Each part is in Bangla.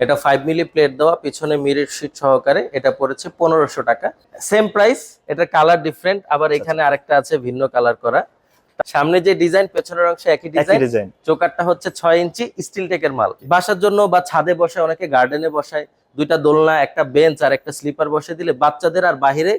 এটা ফাইভ মিলি প্লেট দেওয়া পিছনে মিরিট শিট সহকারে এটা পড়েছে পনেরোশো টাকা। সেম প্রাইস এটা কালার ডিফারেন্ট আবার এখানে আরেকটা আছে ভিন্ন কালার করা। সামনে যে ডিজাইন পেছনের অংশে একই ডিজাইন চোকারটা হচ্ছে ছয় ইঞ্চি স্টিল টেকের মাল। বাসার জন্য বা ছাদে বসায় অনেকে গার্ডেনে বসায় দুইটা দোলনা একটা বেঞ্চ আর একটা স্লিপার বসে দিলে বাচ্চাদের আর বাহিরে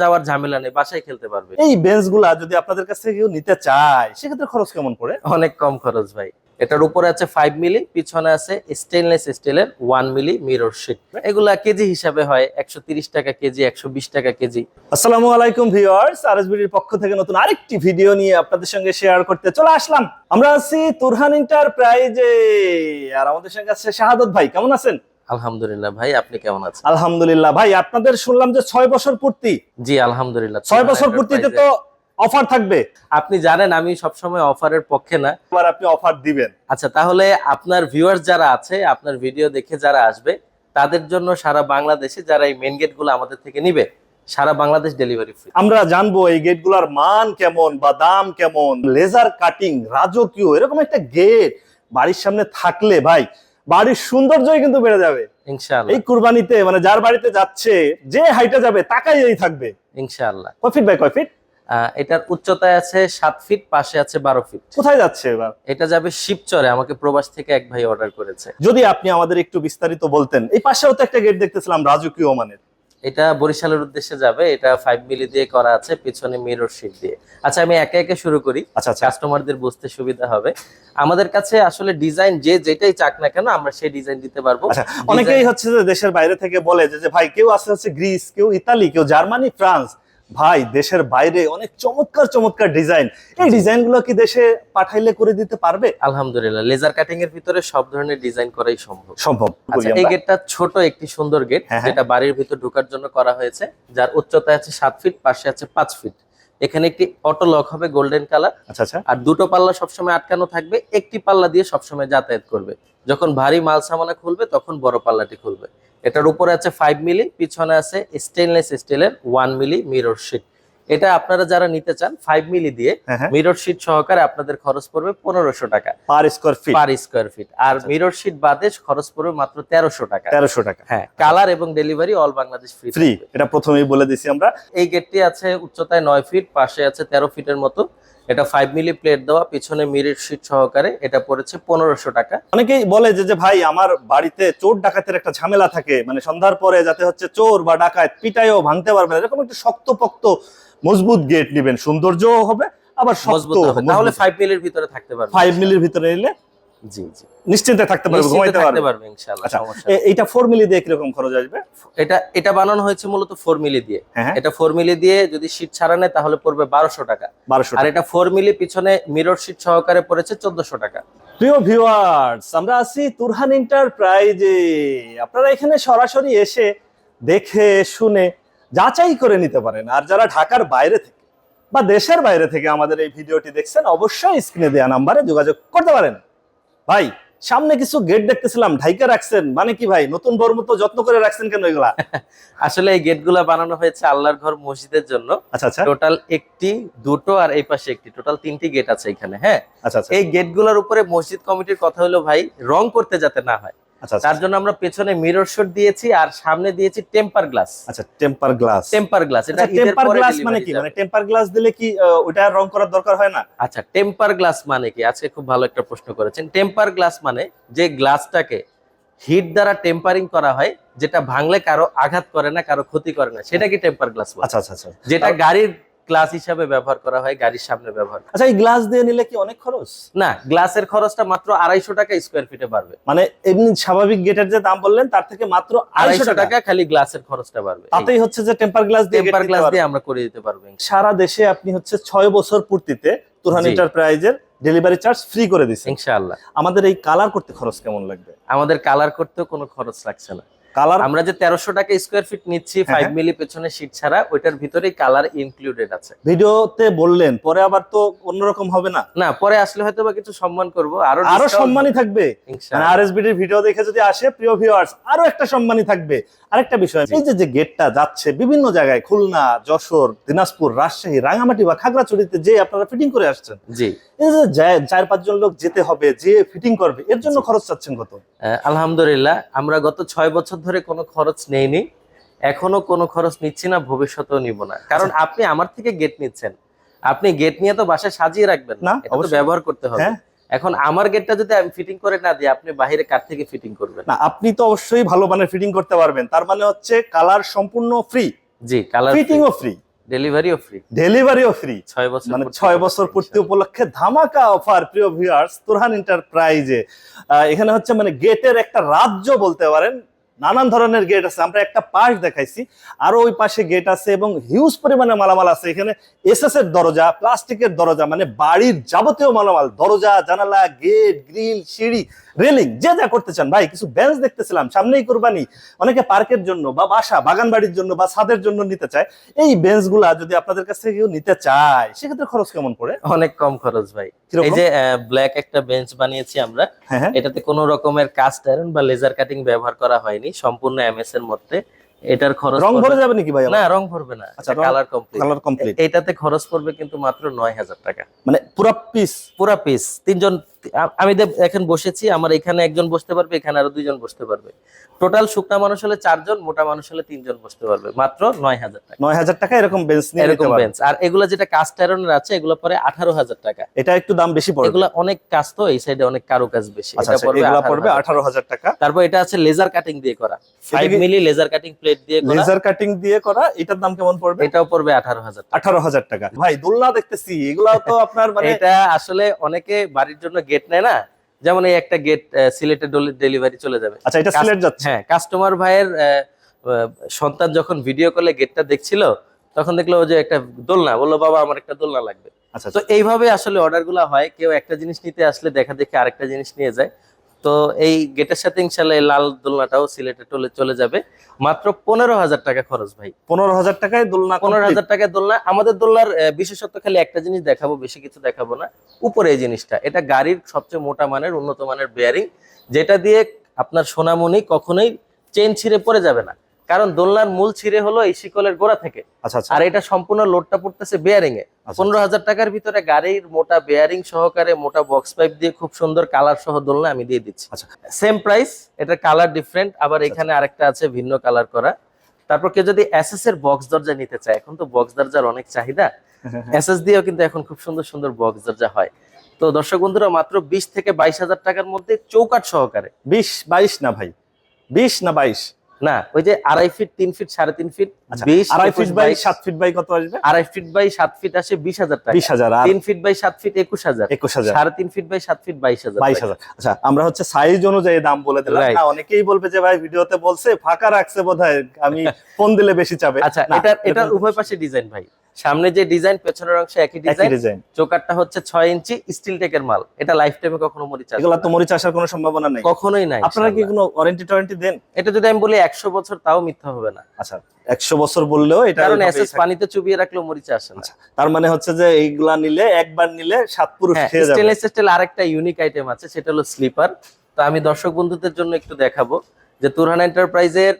যাওয়ার। ঝামেলা নেই বাসায় খেলতে পারবে। এই বেঞ্চগুলা যদি আপনাদের কাছ থেকে কেউ নিতে চায় সেক্ষেত্রে খরচ কেমন পড়ে? অনেক কম খরচ ভাই। এটার উপরে আছে ফাইভ মিলি পিছনে আছে স্টেনলেস স্টিলের ওয়ান মিলি মিরর শিট এগুলা কেজি হিসাবে হয় একশো টাকা কেজি একশো বিশ টাকা কেজি। আসসালামু আলাইকুম ভিউয়ার্স আরএসবিডির পক্ষ থেকে নতুন আরেকটি ভিডিও নিয়ে আপনাদের সঙ্গে শেয়ার করতে চলে আসলাম। আমরা আছি তুরহান এন্টারপ্রাইজে আর আমাদের সঙ্গে আছে শাহাদত ভাই কেমন আছেন? আলহামদুলিল্লাহ ভাই আপনি কেমন আছেন? আলহামদুলিল্লাহ ভাই আপনাদের শুনলাম যে ছয় বছর পূর্তি। জি আলহামদুলিল্লাহ। ছয় বছর পূর্তিতে তো অফার থাকবে? আপনি জানেন আমি সবসময় অফারের পক্ষে না। এবার আপনি অফার দিবেন। আচ্ছা তাহলে আপনার ভিউয়ার্স যারা আছে আপনার ভিডিও দেখে যারা আসবে তাদের জন্য সারা বাংলাদেশে যারা এই মেন গেটগুলো আমাদের থেকে নিবে সারা বাংলাদেশ ডেলিভারি ফ্রি আমরা জানব এই গেটগুলোর মান কেমন বা দাম কেমন। লেজার কাটিং রাজকীয় এরকম একটা গেট বাড়ির সামনে থাকলে ভাই বাড়ির সৌন্দর্যই কিন্তু বেড়ে যাবে। ইনশাআল্লাহ। এই কুরবানিতে মানে যার বাড়িতে যাচ্ছে যে হাইটে যাবে তাকাই এই থাকবে। ইনশাআল্লাহ। কয় ফিট বাই কয় ফিট এটার উচ্চতায় আছে সাত ফিট পাশে আছে বারো ফিট কোথায় যাচ্ছে এবার? এটা যাবে শিবচরে আমাকে প্রবাস থেকে এক ভাই অর্ডার করেছে। যদি আপনি আমাদের একটু বিস্তারিত বলতেন এই পাশেও তো একটা গেট দেখতেছিলাম রাজকীয় মানের। এটা বরিশালের উদ্দেশ্যে যাবে এটা ফাইভ মিলি দিয়ে করা আছে পিছনে মিরর শিট দিয়ে। আচ্ছা আমি একে একে শুরু করি আচ্ছা আচ্ছা। কাস্টমারদের বুঝতে সুবিধা হবে। আমাদের কাছে আসলে ডিজাইন যে যেটাই চাক না কেন আমরা সেই ডিজাইন দিতে পারব। আচ্ছা অনেকেই হচ্ছে যে দেশের বাইরে থেকে বলে যে যে ভাই কেউ আছে হচ্ছে গ্রিস কেউ ইতালি কেউ জার্মানি ফ্রান্স। ভাই দেশের বাইরে অনেক চমৎকার চমৎকার ডিজাইন। এই ডিজাইনগুলো কি দেশে পাঠাইলে করে দিতে পারবে? আলহামদুলিল্লাহ লেজার কাটিং এর ভিতরে সব ধরনের ডিজাইন করাই সম্ভব। সম্ভব আচ্ছা এই গেটটা ছোট একটি সুন্দর গেট হ্যাঁ, হ্যাঁ। যেটা বাড়ির ভিতর ঢোকার জন্য করা হয়েছে যার উচ্চতা আছে সাত ফিট পাশে আছে পাঁচ ফিট এখানে একটি অটো লক হবে গোল্ডেন কালার আচ্ছা আচ্ছা। আর দুটো পাল্লা সবসময় আটকানো থাকবে একটি পাল্লা দিয়ে সবসময় যাতায়াত করবে। যখন ভারী মাল সামানা খুলবে তখন বড় পাল্লাটি খুলবে। এটার উপরে আছে ফাইভ মিলি পিছনে আছে স্টেনলেস স্টিলের ওয়ান মিলি মিরর শিট এটা আপনারা যারা নিতে চান ফাইভ মিলি দিয়ে হ্যাঁ হ্যাঁ। মিরর শিট সহকারে আপনাদের খরচ পড়বে পনেরোশো টাকা। Per square feet per square feet আর মিরর শিট বাদে খরচ পড়বে মাত্র তেরোশো টাকা। তেরোশো টাকা। হ্যাঁ কালার এবং delivery all Bangladesh free free এটা প্রথমেই বলে দিছি আমরা। এই গেটটি আছে উচ্চতায় নয় ফিট পাশে আছে তেরো ফিটের মতো। এটা ফাইভ মিলি প্লেট দেওয়া পিছনে মিরিট শিট সহকারে এটা পড়েছে পনেরোশো টাকা। অনেকেই বলে যে যে ভাই আমার বাড়িতে চোর ডাকাতের একটা ঝামেলা থাকে মানে সন্ধ্যার পরে যাতে হচ্ছে চোর বা ডাকাত পিটাইও ভাঙতে পারবে না এরকম একটা শক্তপোক্ত মজবুত গেট নিবেন। সৌন্দর্যও হবে আবার শক্ত। তাহলে ফাইভ মিলির ভিতরে থাকতে পারবে। ফাইভ মিলির ভিতরে নিলে জি জি। নিশ্চিন্তে থাকতে পারবে ঘুমাইতে পারবে। ইনশাআল্লাহ আচ্ছা সমস্যা নেই। এ- এইটা ফোর মিলি দিয়ে কীরকম খরচ আসবে? এটা এটা বানানো হয়েছে মূলত ফোর মিলি দিয়ে। হ্যাঁ হ্যাঁ। এটা ফোর মিলি দিয়ে যদি শীট ছাড়া নেয় তাহলে পড়বে বারোশো টাকা। বারোশো আর এটা ফোর মিলি পিছনে মিরর শিট সহকারে পড়েছে চোদ্দশো টাকা। প্রিয় ভিউয়ার্স আমরা আছি তুরহান এন্টারপ্রাইজে আপনারা এখানে সরাসরি এসে দেখে শুনে যাচাই করে নিতে পারেন। আর যারা ঢাকার বাইরে থেকে বা দেশের বাইরে থেকে আমাদের এই ভিডিওটি দেখছেন অবশ্যই স্ক্রিনে দেওয়া নাম্বারে যোগাযোগ করতে পারেন। ভাই সামনে কিছু গেট দেখতেছিলাম ঢাইকা রাখছেন মানে কি ভাই? নতুন বর্ম মতো যত্ন করে রাখছেন কেন এগুলা? আসলে এই গেটগুলো বানানো হয়েছে আল্লাহর ঘর মসজিদের জন্য। আচ্ছা আচ্ছা। টোটাল একটি দুটো আর এই পাশে একটি। টোটাল তিনটি গেট আছে এখানে হ্যাঁ? আচ্ছা এই এই গেটগুলোর উপরে মসজিদ কমিটির কথা হলো ভাই রং করতে যাতে না হয়। আচ্ছা তার জন্য আমরা পেছনে মিরর শট দিয়েছি আর সামনে দিয়েছি টেম্পার গ্লাস আচ্ছা টেম্পার গ্লাস টেম্পার গ্লাস এটা টেম্পার গ্লাস মানে কি? মানে টেম্পার গ্লাস দিলে কি ওটা রং করার দরকার হয় না? আচ্ছা টেম্পার গ্লাস মানে কি? আজকে খুব ভালো একটা প্রশ্ন করেছেন। টেম্পার গ্লাস মানে যে গ্লাসটাকে হিট দ্বারা টেম্পারিং করা হয় যেটা ভাঙলে কারও আঘাত করে না কারও ক্ষতি করে না সেটা কি টেম্পার গ্লাস আচ্ছা আচ্ছা আচ্ছা। যেটা গাড়ির গ্লাস হিসাবে ব্যবহার করা হয় গাড়ির সামনে ব্যবহার আচ্ছা এই গ্লাস দিয়ে নিলে কি অনেক খরচ? না গ্লাসের খরচটা মাত্র আড়াইশো টাকা স্কোয়ার ফিটে বাড়বে। মানে এমনি স্বাভাবিক গেটের যে দাম বললেন তার থেকে মাত্র আড়াইশো টাকা। খালি গ্লাসের খরচটা বাড়বে তাতেই হচ্ছে যে টেম্পার গ্লাস দিয়ে টেম্পার গ্লাস দিয়ে আমরা করে দিতে পারব সারা দেশে আপনি হচ্ছে ছয় বছর পূর্তিতে তুরহান এন্টারপ্রাইজের ডেলিভারি চার্জ ফ্রি করে দিচ্ছে ইনশাআল্লাহ আমাদের এই কালার করতে খরচ কেমন লাগবে? আমাদের কালার করতেও কোনো খরচ লাগছে না। কালার আমরা যে তেরোশো টাকা স্কোয়ার ফিট নিচ্ছি হ্যাঁ, ফাইভ হ্যাঁ। মিলি পেছনে সিট ছাড়া ওইটার ভিতরেই কালার ইনক্লুডেড আছে। ভিডিওতে বললেন পরে আবার তো অন্যরকম হবে না? না পরে আসলে হয়তো বা কিছু সম্মান করব আরও আরও সম্মানই থাকবে। ইনশাআল্লাহ। আরএসবিডির ভিডিও দেখে যদি আসে প্রিয় ভিউয়ার্স আরও একটা সম্মানই থাকবে। আরেকটা বিষয় এই যে যে গেটটা যাচ্ছে বিভিন্ন জায়গায় খুলনা যশোর দিনাজপুর রাজশাহী রাঙামাটি বা খাগড়াছড়িতে যে আপনারা ফিটিং করে আসছেন জি। এই যে চার পাঁচজন লোক যেতে হবে যে ফিটিং করবে এর জন্য খরচ চাচ্ছেন কত? আলহামদুলিল্লাহ আমরা গত ছয় বছর ধরে কোনো খরচ নেইনি এখনও কোনো খরচ নিচ্ছি না ভবিষ্যতেও নিব না। কারণ আচ্ছা। আপনি আমার থেকে গেট নিচ্ছেন। আপনি গেট নিয়ে তো বাসায় সাজিয়ে রাখবেন না, না এটা তো ব্যবহার করতে হবে। হ্যাঁ। এখন আমার গেটটা যদি আমি ফিটিং করে না দিই আপনি বাইরে কার থেকে ফিটিং করবেন? না আপনি তো অবশ্যই ভালো মানের ফিটিং করতে পারবেন। তার মানে হচ্ছে কালার সম্পূর্ণ ফ্রি জি কালার ফিটিংও ফ্রি ডেলিভারিও ফ্রি ডেলিভারিও ফ্রি ছয় বছর মানে পূর্তি ছয় বছর উপলক্ষে পূর্তি উপলক্ষে ধামাকা অফার প্রিয় ভিউয়ার্স তুরহান এন্টারপ্রাইজে এখানে হচ্ছে মানে গেটের একটা রাজ্য বলতে পারেন নানান ধরনের গেট আছে। আমরা একটা পাশ দেখাইছি আরও ওই পাশে গেট আছে এবং হিউজ পরিমাণে মালামাল আছে। এখানে এসএস এর দরজা প্লাস্টিকের দরজা মানে বাড়ির যাবতীয় মালামাল দরজা জানালা গেট গ্রিল সিঁড়ি রেলিং যে যা করতে চান। ভাই কিছু বেঞ্চ দেখতেছিলাম সামনেই কোরবানি। অনেকে পার্কের জন্য বা বাসা বাগান বাড়ির জন্য বা ছাদের জন্য নিতে চায়। এই বেঞ্চগুলা যদি আপনাদের কাছ থেকে কেউ নিতে চায় সেক্ষেত্রে খরচ কেমন পড়ে? অনেক কম খরচ ভাই? এই যে ব্ল্যাক একটা বেঞ্চ বানিয়েছি আমরা হ্যাঁ হ্যাঁ। এটাতে কোনো রকমের কাস্ট আয়রন বা লেজার কাটিং ব্যবহার করা হয়নি। সম্পূর্ণ এম এস এর মধ্যে এটার খরচ রং ভরে যাবে নাকি ভাই না রং ভরবে না। আচ্ছা, কালার কমপ্লিট কালার কমপ্লিট এটাতে খরচ পড়বে কিন্তু মাত্র নয় হাজার টাকা। মানে পুরো পিস পুরা পিস তিনজন আমি এখন বসেছি আমার এখানে একজন বসতে পারবে এখানে আরও দুইজন বসতে পারবে। টোটাল শুকনা মানুষ হলে চারজন মোটা মানুষ হলে তিনজন বসতে পারবে। মাত্র নয় হাজার টাকা। নয় হাজার টাকা এরকম বেঞ্চ নিয়ে এরকম বেঞ্চ আর এগুলা যেটা কাস্ট আয়রনের আছে এগুলো পরে আঠারো হাজার টাকা। এটা একটু দাম বেশি পড়বে। এগুলা অনেক কাজ তো এই সাইডে অনেক কারও কাজ বেশি। আচ্ছা এটা আচ্ছা পড়বে এগুলা 18,000 পড়বে আঠারো হাজার টাকা। তারপর এটা আছে লেজার কাটিং দিয়ে করা। Five milli laser cutting plate দিয়ে করা। লেজার কাটিং দিয়ে করা এটার দাম কেমন পড়বে? এটাও পড়বে আঠারো হাজার আঠারো হাজার টাকা। ভাই দোলনা দেখতেছি এগুলা তো আপনার মানে এটা আসলে অনেকে বাড়ির জন্য গেট নেয় না। যেমন এই একটা গেট সিলেটে ডেলিভারি চলে যাবে। আচ্ছা এটা সিলেট যাচ্ছে। হ্যাঁ কাস্টমার ভাইয়ের সন্তান যখন ভিডিও কলে গেটটা দেখছিল তখন দেখল যে একটা দোলনা। বলল বাবা আমার একটা দোলনা লাগবে। আচ্ছা তো এইভাবে আসলে অর্ডারগুলা হয়। কেউ একটা জিনিস নিতে আসলে দেখা দেখে আরেকটা জিনিস নিয়ে যায়। তো এই গেটের সাথে ইনশাল্লাহ এই লাল দোলনাটাও সিলেটে চলে চলে যাবে। মাত্র পনেরো হাজার টাকা খরচ ভাই। পনেরো হাজার টাকায় দোলনা পনেরো হাজার টাকায় দোলনা। আমাদের দোলনার বিশেষত্ব খালি একটা জিনিস দেখাবো বেশি কিছু দেখাবো না। উপরে এই জিনিসটা এটা গাড়ির সবচেয়ে মোটা মানের উন্নত মানের বেয়ারিং যেটা দিয়ে আপনার সোনামণি কখনোই চেন ছিঁড়ে পড়ে যাবে না। কারণ দোলনার মূল ছিঁড়ে হলো এই শিকলের গোড়া থেকে। আচ্ছা আচ্ছা। আর এটা সম্পূর্ণ লোডটা পড়তেছে বেয়ারিং এ। আচ্ছা, পনেরো হাজার টাকার ভিতরে গাড়ির মোটা বেয়ারিং সহকারে মোটা বক্স পাইপ দিয়ে খুব সুন্দর কালার সহ দোলনা আমি দিয়ে দিচ্ছি। আচ্ছা। সেম প্রাইস এটা কালার ডিফারেন্ট আবার এখানে আরেকটা আছে ভিন্ন কালার করা। তারপর কেউ যদি এসএস এর বক্স দরজা নিতে চায় এখন তো বক্স দরজার অনেক চাহিদা। এসএস দিয়েও কিন্তু এখন খুব সুন্দর সুন্দর বক্স দরজা হয়। তো দর্শক বন্ধুরা মাত্র বিশ থেকে বাইশ হাজার টাকার মধ্যে চৌকাট সহকারে। বিশ বাইশ না ভাই। বিশ না বাইশ। না ওই যে আড়াই ফিট তিন ফিট সাড়ে তিন ফিট আচ্ছা, বিশ আড়াই ফিট বাই সাত ফিট বাই কত আসবে? আড়াই ফিট বাই সাত ফিট আসে বিশ হাজার টাকা। বিশ হাজার তিন ফিট বাই সাত ফিট একুশ হাজার। একুশ হাজার। সাড়ে তিন ফিট বাই সাত ফিট বাইশ হাজার বাইশ হাজার। আচ্ছা আমরা হচ্ছে সাইজ অনুযায়ী দাম বলে দিলাম. না, অনেকেই বলবে যে ভাই ভিডিওতে বলছে ফাঁকা রাখছে বোধহয়। আমি ফোন দিলে বেশি চাবে। আচ্ছা এটা এটা এটার উভয় পাশে ডিজাইন ভাই। সামনে যে ডিজাইন পেছনের অংশে একই ডিজাইন। চোকারটা হচ্ছে ছয় ইঞ্চি স্টিল টেকের মাল। এটা লাইফ টাইমে কখনো মরিচ আসবে এগুলা তো মরিচ আসার কোনো সম্ভাবনা নেই। কখনোই নাই আপনারা কি কোনো ওয়ারেন্টি টোয়ারেন্টি দেন? এটা যদি আমি বলি একশো বছর তাও মিথ্যা হবে না। আচ্ছা একশো বছর বললেও এটা কারণ এসএস পানিতে চুবিয়ে রাখলেও মরিচ আসে না। আচ্ছা, তার মানে হচ্ছে যে এইগুলা নিলে একবার নিলে সাত পুরুষ হ্যাঁ খেয়ে যাবে। স্টেনলেস স্টিল আরেকটা ইউনিক আইটেম আছে সেটা হলো স্লিপার তো আমি দর্শক বন্ধুদের জন্য একটু দেখাবো যে তুরহান এন্টারপ্রাইজের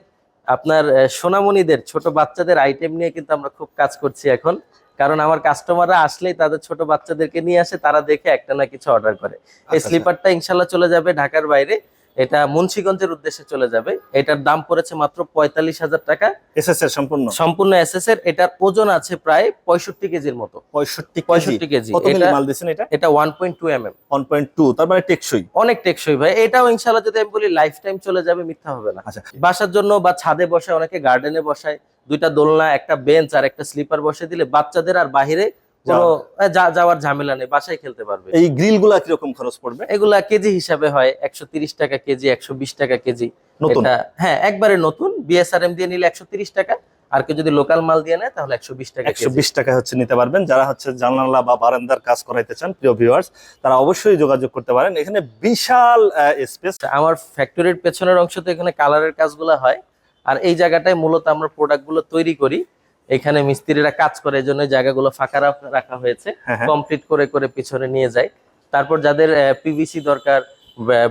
আপনার সোনামণিদের ছোট বাচ্চাদের আইটেম নিয়ে কিন্তু আমরা খুব কাজ করছি এখন। কারণ আমার কাস্টমাররা আসলেই তাদের ছোট বাচ্চাদেরকে নিয়ে আসে তারা দেখে একটা না কিছু অর্ডার করে। এই আচ্ছা, স্লিপারটা ইনশাল্লাহ চলে যাবে ঢাকার বাইরে। এটা মুন্সিগঞ্জের উদ্দেশ্যে চলে যাবে। এটার দাম পড়েছে মাত্র পঁয়তাল্লিশ হাজার টাকা। এসএস এর সম্পূর্ণ? সম্পূর্ণ এসএস এর এটার ওজন আছে প্রায় পঁয়ষট্টি কেজির মতো। পঁয়ষট্টি পঁয়ষট্টি কেজি। এটা মাল দিচ্ছেন এটা? এটা one point two M M one point two তার মানে টেকসই। অনেক টেকসই ভাই। এটাও ইনশাল্লাহ যদি আমি বলি লাইফ টাইম চলে যাবে মিথ্যা হবে না। আচ্ছা। বাসার জন্য বা ছাদে বসে অনেকে গার্ডেনে বসায়। দুইটা দোলনা একটা বেঞ্চ আর একটা স্লিপার বসে দিলে বাচ্চাদের আর বাহিরে যাওয়ার ঝামেলা নেই বাসায় খেলতে পারবে। এই গ্রিলগুলা কীরকম খরচ পড়বে? এগুলা কেজি হিসাবে হয় একশো টাকা কেজি একশো বিশ টাকা কেজি। নতুন? হ্যাঁ একবারে নতুন। বিএসআরএম দিয়ে নিলে একশো টাকা আর কেউ যদি লোকাল মাল দিয়ে নেয় তাহলে একশো বিশ টাকা একশো বিশ টাকা হচ্ছে নিতে পারবেন। যারা হচ্ছে জানালা বা বারান্দার কাজ করাইতে চান প্রিয় ভিউয়ার্স তারা অবশ্যই যোগাযোগ করতে পারেন। এখানে বিশাল স্পেস আমার ফ্যাক্টরির পেছনের অংশ তো এখানে কালারের কাজগুলো হয় আর এই জায়গাটায় মূলত আমরা প্রোডাক্টগুলো তৈরি করি। এখানে মিস্ত্রিরা কাজ করে এই জন্য জায়গাগুলো ফাঁকা রাখা হয়েছে। হ্যাঁ হ্যাঁ। কমপ্লিট করে করে পিছনে নিয়ে যায়। তারপর যাদের পিভিসি দরকার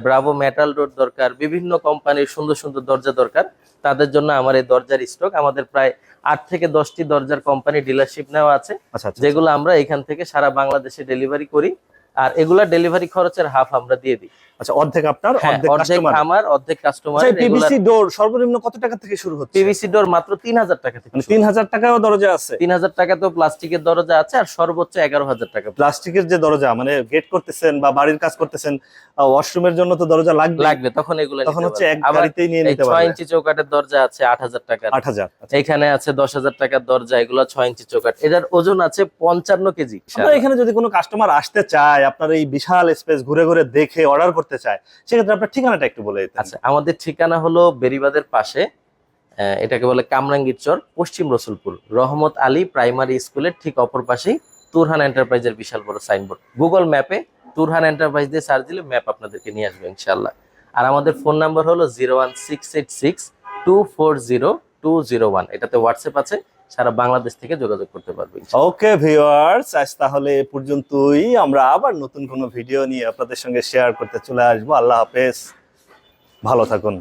ব্রাভো মেটাল রোড দরকার বিভিন্ন কোম্পানির সুন্দর সুন্দর দরজা দরকার তাদের জন্য আমার এই দরজার স্টক আমাদের প্রায় আট থেকে দশটি দরজার কোম্পানি ডিলারশিপ নেওয়া আছে। আচ্ছা আচ্ছা যেগুলো আমরা এখান থেকে সারা বাংলাদেশে ডেলিভারি করি। আর এগুলা ডেলিভারি খরচের হাফ আমরা দিয়ে দিই। আচ্ছা অর্ধেক আপনার হ্যাঁ অর্ধেক কাস্টমার আমার অর্ধেক কাস্টমার পিভিসি ডোর সর্বনিম্ন কত টাকা থেকে শুরু হচ্ছে? পিভিসি ডোর মাত্র তিন হাজার টাকা থেকে মানে তিন হাজার টাকাও দরজা আছে। তিন হাজার টাকা তো প্লাস্টিকের দরজা আছে আর সর্বোচ্চ এগারো হাজার টাকা। প্লাস্টিকের যে দরজা মানে গেট করতেছেন বা বাড়ির কাজ করতেছেন ওয়াশরুমের জন্য তো দরজা লাগবে। লাগবে তখন এগুলো তখন হচ্ছে এক। গাড়িতেই নিয়ে নিতে ছয় পারবেন। ইঞ্চি চৌকাটের দরজা আছে আট হাজার টাকার আট হাজার এখানে আছে দশ হাজার টাকার দরজা এগুলো ছয় ইঞ্চি চৌকাট। এটার ওজন আছে পঞ্চান্ন কেজি। আপনার এখানে যদি কোনো কাস্টমার আসতে চায় আপনার এই বিশাল স্পেস ঘুরে ঘুরে দেখে অর্ডার করতে চায়, সেক্ষেত্রে আপনার ঠিকানাটা একটু বলে দিতেন। আচ্ছা আমাদের ঠিকানা হলো বেরিবাদের পাশে এটাকে বলে কামরাঙ্গীর চর, পশ্চিম রসুলপুর। রহমত আলী প্রাইমারি স্কুলের ঠিক অপর পাশেই তুরহান এন্টারপ্রাইজের বিশাল বড় সাইনবোর্ড। গুগল ম্যাপে তুরহান এন্টারপ্রাইজ দিয়ে সার্চ দিলে ম্যাপ আপনাদেরকে নিয়ে আসবে ইনশাল্লাহ আর আমাদের ফোন নাম্বার হলো zero one six eight six two four zero two zero one এটাতে হোয়াটসঅ্যাপ আছে সারা বাংলাদেশ থেকে যোগাযোগ করতে পারবে ওকে ভিউয়ার্স আজ তাহলে এ পর্যন্তই। আমরা আবার নতুন কোনো ভিডিও নিয়ে আপনাদের সঙ্গে শেয়ার করতে চলে আসব। আল্লাহ হাফেজ। ভালো থাকুন।